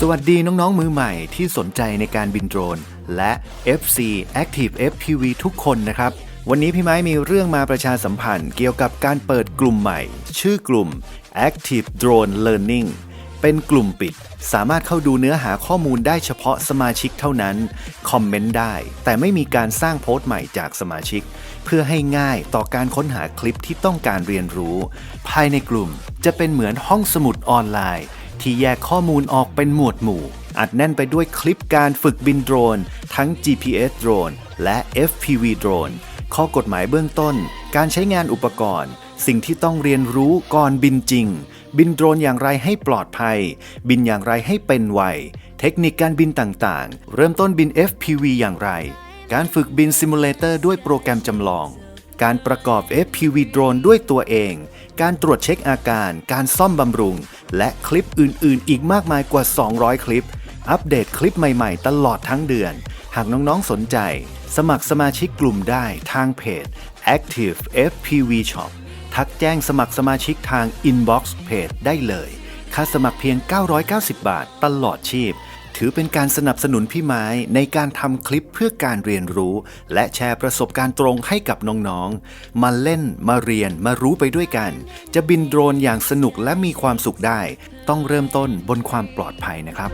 สวัสดีน้อง ๆ มือใหม่ที่สนใจในการบินโดรน และ FC Active FPV ทุกคนนะครับ วันนี้พี่ไม้มีเรื่องมาประชาสัมพันธ์เกี่ยวกับการเปิดกลุ่มใหม่ ชื่อกลุ่ม Active Drone Learning เป็นกลุ่มปิด สามารถเข้าดูเนื้อหาข้อมูลได้เฉพาะสมาชิกเท่านั้น คอมเมนต์ได้ แต่ไม่มีการสร้างโพสต์ใหม่จากสมาชิก เพื่อให้ง่ายต่อการค้นหาคลิปที่ต้องการเรียนรู้ ภายในกลุ่มจะเป็นเหมือนห้องสมุดออนไลน์ ที่แยกข้อมูลออกเป็นหมวดหมู่ อัดแน่นไปด้วยคลิปการฝึกบินโดรน ทั้ง GPS โดรน และ FPV โดรน ข้อกฎหมายเบื้องต้น การใช้งานอุปกรณ์ สิ่งที่ต้องเรียนรู้ก่อนบินจริง บินโดรนอย่างไรให้ปลอดภัย บินอย่างไรให้เป็นไว เทคนิคการบินต่างๆ เริ่มต้นบิน FPV อย่างไร การฝึกบินซิมูเลเตอร์ด้วยโปรแกรมจำลอง การประกอบ FPV โดรนด้วยตัวเอง การตรวจเช็คอาการ การซ่อมบำรุง และคลิปอื่น ๆ อีกมากมายกว่า 200 คลิป อัปเดตคลิปใหม่ ๆ ตลอดทั้งเดือน หากน้อง ๆ สนใจ สมัครสมาชิกกลุ่มได้ทางเพจ Active FPV Shop ทักแจ้งสมัครสมาชิกทาง Inbox เพจได้เลย ค่าสมัครเพียง 990 บาท ตลอดชีพ ถือเป็นการสนับสนุนพี่ไม้ในการทำคลิปเพื่อการเรียนรู้ และแชร์ประสบการณ์ตรงให้กับน้องๆ มาเล่นมาเรียนมารู้ไปด้วยกัน จะบินโดรนอย่างสนุกและมีความสุขได้ ต้องเริ่มต้นบนความปลอดภัยนะครับ